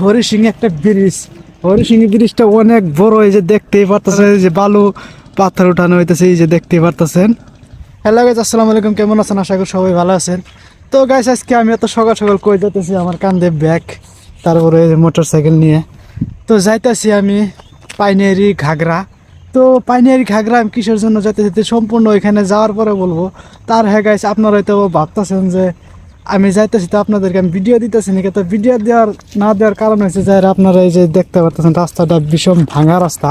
হরিসিং একটা ব্রিজ। ব্রিজটা অনেক বড়, এই যে দেখতেই পারতেছেন যে বালু পাথর উঠানো হইতেছে, এই যে দেখতেই পারতেছেন। হ্যালো গাইজ আসসালামু আলাইকুম, কেমন আছেন? আশা করি সবাই ভালো আছেন। তো গাইজ আজকে আমি এত সকাল সকাল কই যেতেছি আমার কান্দে ব্যাগ তারপরে মোটর সাইকেল নিয়ে। তো যাইতেছি আমি পাইনিয়ারি ঘাগরা। তো পাইনিয়ারি ঘাগরা আমি কিসের জন্য যেতে যেতে সম্পূর্ণ ওইখানে যাওয়ার পরে বলব। তার হ্যাঁ গাইজ আপনারা হয়তো ভাবতেছেন যে আমি যাইতেছি তো আপনাদেরকে, আমি ভিডিও দিতেছি নাকি? তো ভিডিও দেওয়ার, না দেওয়ার কারণ হয়েছে যে আপনারা এই যে দেখতে পাচ্ছেন রাস্তাটা ভীষণ ভাঙা রাস্তা।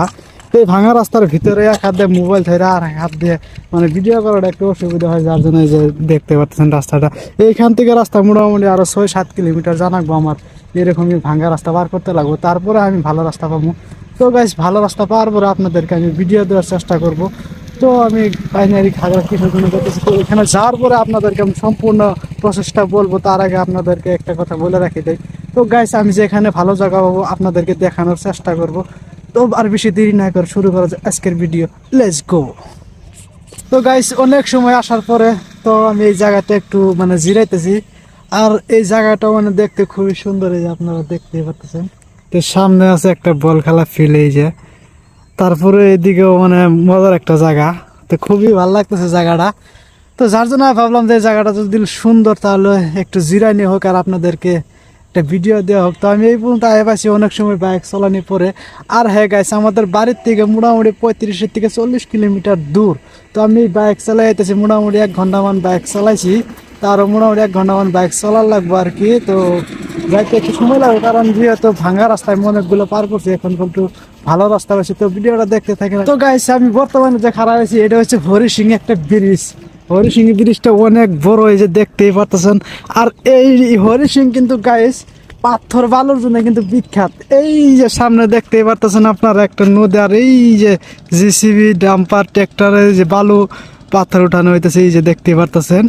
এই ভাঙা রাস্তার ভিতরে এক হাত দিয়ে মোবাইল ধরে আর এক হাত দিয়ে মানে ভিডিও করাটা একটু অসুবিধা হয়, যার জন্য এই যে দেখতে পাচ্ছেন রাস্তাটা। এইখান থেকে রাস্তা মোটামুটি আরও ছয় সাত কিলোমিটার জানাকবো আমার, এরকমই ভাঙা রাস্তা পার করতে লাগবো। তারপরে আমি ভালো রাস্তা পাবো। তো গাইস ভালো রাস্তা পাওয়ার পরে আপনাদেরকে আমি ভিডিও দেওয়ার চেষ্টা করব। তো আমি বাইনারি খাগড়া কিসের করতেছি তো এখানে যাওয়ার পরে আপনাদেরকে আমি সম্পূর্ণ প্রসেসটা বলব, তার আগে আপনাদেরকে একটা কথা বলে রাখি দেয় তো গাইস আমি যে এখানে ভালো জায়গা পাবো, আপনাদেরকে দেখানোর চেষ্টা করব। তো আর বেশি দেরি না করে শুরু করা আজকের ভিডিও লেটস গো তো গাইস অনেক সময় আসার পরে তো আমি এই জায়গাটা একটু মানে জিরাইতেছি। আর এই জায়গাটা মানে দেখতে খুবই সুন্দর, এই যে আপনারা দেখতেই পাচ্ছেন তো সামনে আছে একটা বল খেলা ফিল এই যে। তারপরে এদিকেও মানে মজার একটা জায়গা। তো খুবই ভালো লাগতেছে জায়গাটা। তো যার জন্য আমি ভাবলাম যে জায়গাটা যদি সুন্দর তাহলে একটু জিরাই নিয়ে হোক আর আপনাদেরকে একটা ভিডিও দেওয়া হোক। তো আমি এই পর্যন্ত আয় পাচ্ছি অনেক সময় বাইক চালানি পরে। আর হ্যাঁ গাইছে আমাদের বাড়ির থেকে মোটামুটি পঁয়ত্রিশের থেকে চল্লিশ কিলোমিটার দূর। তো আমি বাইক চালাই যেতেছি মোটামুটি এক ঘন্টামান বাইক চালাইছি। তারও মোটামুটি এক ঘন্টামান বাইক চালার লাগবো আর কি। তো যাইতে একটু সময় লাগবে, কারণ যেহেতু ভাঙা রাস্তায় অনেকগুলো পার করছি, এখন কিন্তু ভালো রাস্তা হয়েছে তো ভিডিওটা দেখতে থাকেন। তো গাইস আমি বর্তমানে যে খারাপ হয়েছি এটা হচ্ছে হরিসিং একটা ব্রিজ। হরিসিং ব্রিজটা অনেক বড় এই যে দেখতেই পারতেছেন। আর এই হরিসিং কিন্তু গাইস পাথর বালুর জন্য কিন্তু বিখ্যাত। এই যে সামনে দেখতেই পারতেছেন আপনারা একটা নদী, আর এই যে জিসিবি ডাম্পার ট্র্যাক্টরে যে বালু পাথর উঠানো হইতেছে, এই যে দেখতেই পারতেছেন।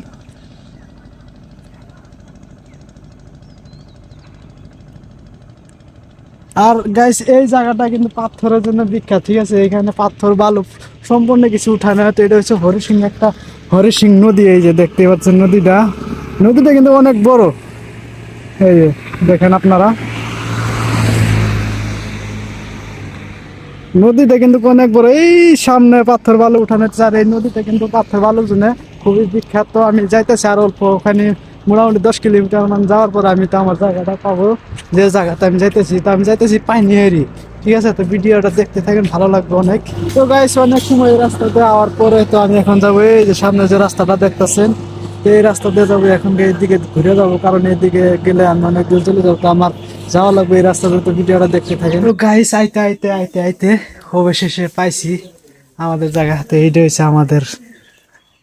আর গাইস এই জায়গাটা কিন্তু পাথরের জন্য বিখ্যাত, ঠিক আছে? এখানে পাথর, বালু, সম্পূর্ণ কিছু উঠানো হয়। তো এটা হচ্ছে হরিসিং একটা হরিসিং নদী, এই যে দেখতে পাচ্ছেন নদীটা। নদীটা কিন্তু অনেক বড়। এই যে, দেখেন আপনারা। নদীটা কিন্তু অনেক বড়। এই সামনে পাথর, বালু উঠানো চার এই নদীটা কিন্তু পাথর, বালুর জন্য খুবই বিখ্যাত। আমি যাইতেছি আর অল্প ওখানে মোটামুটি দশ কিলোমিটার মান যাওয়ার পর আমি তো আমার জায়গাটা পাবো। যে জায়গাতে আমি যাইতেছি, তো আমি যাইতেছি পাইনিহারি ঠিক আছে? তো ভিডিওটা দেখতে থাকেন, ভালো লাগবে অনেক। তো গাইস অনেক সময় রাস্তাতে আওয়ার পরে তো আমি এখন যাব, এই যে সামনে যে রাস্তাটা দেখতেছেন এই রাস্তা দিয়ে যাব, এখন এইদিকে ঘুরে যাব। কারণ এদিকে গেলে আমি অনেক দূর চলে যাব, তো আমার যাওয়া লাগবে এই রাস্তাতে, তো ভিডিওটা দেখতে থাকেন। তো গাইস আইতে আইতে আইতে আইতে অবশেষে পাইছি। আমাদের জায়গাতে এইটা হয়েছে আমাদের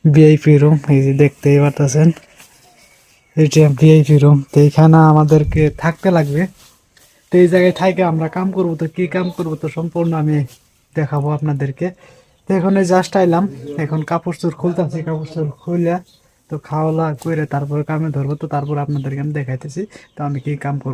ভিআইপি রুম এই যে দেখতেই পারতেছেন। এটা ভিআইপি রুম তো এইখানে আমাদেরকে থাকতে লাগবে। তো এই জায়গায় থাইকে আমরা কাম করব, তো কী কাম করব তো সম্পূর্ণ আমি দেখাবো আপনাদেরকে। তো এখন এই জাস্ট আইলাম, এখন কাপড় চোর খুলতেছি কাপড় চোর খুলে তো খাওয়া করে তারপর কামে ধরবো, তো তারপর আপনাদেরকে আমি দেখাইতেছি, তো আমি কি কাম করব।